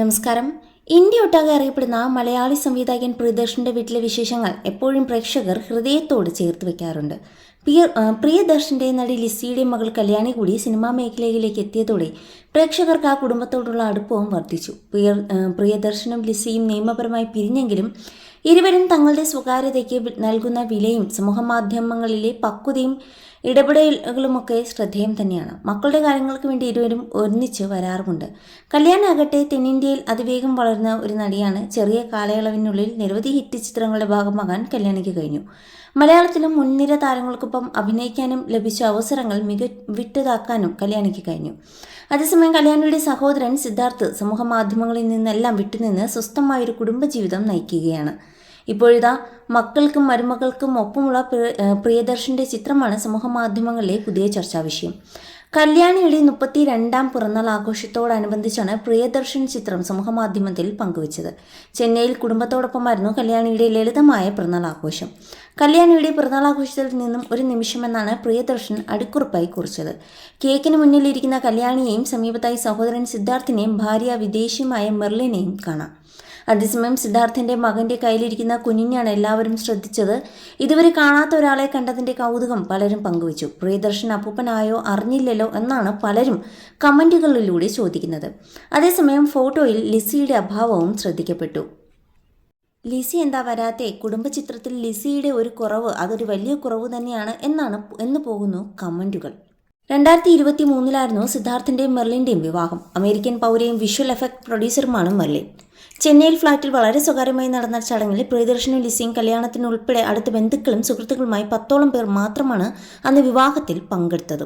നമസ്കാരം. ഇന്ത്യ ഒട്ടാകെ അറിയപ്പെടുന്ന മലയാളി സംവിധായകൻ പ്രിയദർശന്റെ വീട്ടിലെ വിശേഷങ്ങൾ എപ്പോഴും പ്രേക്ഷകർ ഹൃദയത്തോട് ചേർത്ത് വെക്കാറുണ്ട്. പ്രിയ ആ, പ്രിയദർശന്റെ നടി ലിസിയുടെ മകൾ കല്യാണി കൂടി സിനിമാ മേഖലയിലേക്ക് എത്തിയതോടെ പ്രേക്ഷകർക്ക് ആ കുടുംബത്തോടുള്ള അടുപ്പവും വർദ്ധിച്ചു. പ്രിയ പ്രിയദർശനും ലിസിയും നിയമപരമായി പിരിഞ്ഞെങ്കിലും ഇരുവരും തങ്ങളുടെ സ്വകാര്യതയ്ക്ക് നൽകുന്ന വിലയും സമൂഹമാധ്യമങ്ങളിലെ പക്വതയും ഇടപെടലുകളുമൊക്കെ ശ്രദ്ധേയം തന്നെയാണ്. മക്കളുടെ കാര്യങ്ങൾക്ക് വേണ്ടി ഇരുവരും ഒന്നിച്ച് വരാറുമുണ്ട്. കല്യാണാകട്ടെ തെന്നിന്ത്യയിൽ അതിവേഗം വളർന്ന ഒരു നടിയാണ് ചെറിയ കാലയളവിനുള്ളിൽ നിരവധി ഹിറ്റ് ചിത്രങ്ങളുടെ ഭാഗമാകാൻ കല്യാണിക്ക് കഴിഞ്ഞു. മലയാളത്തിലും മുൻനിര താരങ്ങൾക്കൊപ്പം അഭിനയിക്കാനും ലഭിച്ച അവസരങ്ങൾ മിക വിട്ടതാക്കാനും കല്യാണിക്ക് കഴിഞ്ഞു. അതേസമയം കല്യാണിയുടെ സഹോദരൻ സിദ്ധാർത്ഥ് സമൂഹ മാധ്യമങ്ങളിൽ നിന്നെല്ലാം വിട്ടുനിന്ന് സ്വസ്ഥമായൊരു കുടുംബജീവിതം നയിക്കുകയാണ്. ഇപ്പോഴിതാ മക്കൾക്കും മരുമകൾക്കും ഒപ്പമുള്ള പ്രിയ- പ്രിയദർശന്റെ ചിത്രമാണ് സമൂഹ മാധ്യമങ്ങളിലെ പുതിയ ചർച്ചാ വിഷയം. കല്യാണിയുടെ മുപ്പത്തി രണ്ടാം പിറന്നാൾ ആഘോഷത്തോടനുബന്ധിച്ചാണ് പ്രിയദർശൻ ചിത്രം സമൂഹമാധ്യമത്തിൽ പങ്കുവച്ചത്. ചെന്നൈയിൽ കുടുംബത്തോടൊപ്പമായിരുന്നു കല്യാണിയുടെ ലളിതമായ പിറന്നാൾ ആഘോഷം. കല്യാണിയുടെ പിറന്നാൾ ആഘോഷത്തിൽ നിന്നും ഒരു നിമിഷമെന്നാണ് പ്രിയദർശൻ അടിക്കുറിപ്പായി കുറിച്ചത്. കേക്കിന് മുന്നിലിരിക്കുന്ന കല്യാണിയെയും സമീപത്തായി സഹോദരൻ സിദ്ധാർത്ഥിനെയും ഭാര്യ വിദേശിയുമായ മെർലിനെയും കാണാം. അതേസമയം സിദ്ധാർത്ഥിന്റെ മകന്റെ കയ്യിലിരിക്കുന്ന കുഞ്ഞിനെയാണ് എല്ലാവരും ശ്രദ്ധിച്ചത്. ഇതുവരെ കാണാത്ത ഒരാളെ കണ്ടതിന്റെ കൗതുകം പലരും പങ്കുവച്ചു. പ്രിയദർശൻ അപ്പൂപ്പനായോ അറിഞ്ഞില്ലല്ലോ എന്നാണ് പലരും കമന്റുകളിലൂടെ ചോദിക്കുന്നത്. അതേസമയം ഫോട്ടോയിൽ ലിസിയുടെ അഭാവവും ശ്രദ്ധിക്കപ്പെട്ടു. ലിസി എന്താ വരാത്തെ? കുടുംബചിത്രത്തിൽ ലിസിയുടെ ഒരു കുറവ് അതൊരു വലിയ കുറവ് തന്നെയാണ് എന്നാണ് എന്ന് പോകുന്നു കമന്റുകൾ. രണ്ടായിരത്തി ഇരുപത്തി മൂന്നിലായിരുന്നു സിദ്ധാർത്ഥിന്റെയും മെർലിന്റെയും വിവാഹം. അമേരിക്കൻ പൗരയും വിഷ്വൽ എഫക്ട് പ്രൊഡ്യൂസറുമാണ് മെർലിൻ. ചെന്നൈയിൽ ഫ്ളാറ്റിൽ വളരെ സ്വകാര്യമായി നടന്ന ചടങ്ങിൽ പ്രിയദർശനും ലിസിയും കല്യാണത്തിനുൾപ്പെടെ അടുത്ത ബന്ധുക്കളും സുഹൃത്തുക്കളുമായി പത്തോളം പേർ മാത്രമാണ് അന്ന് വിവാഹത്തിൽ പങ്കെടുത്തത്.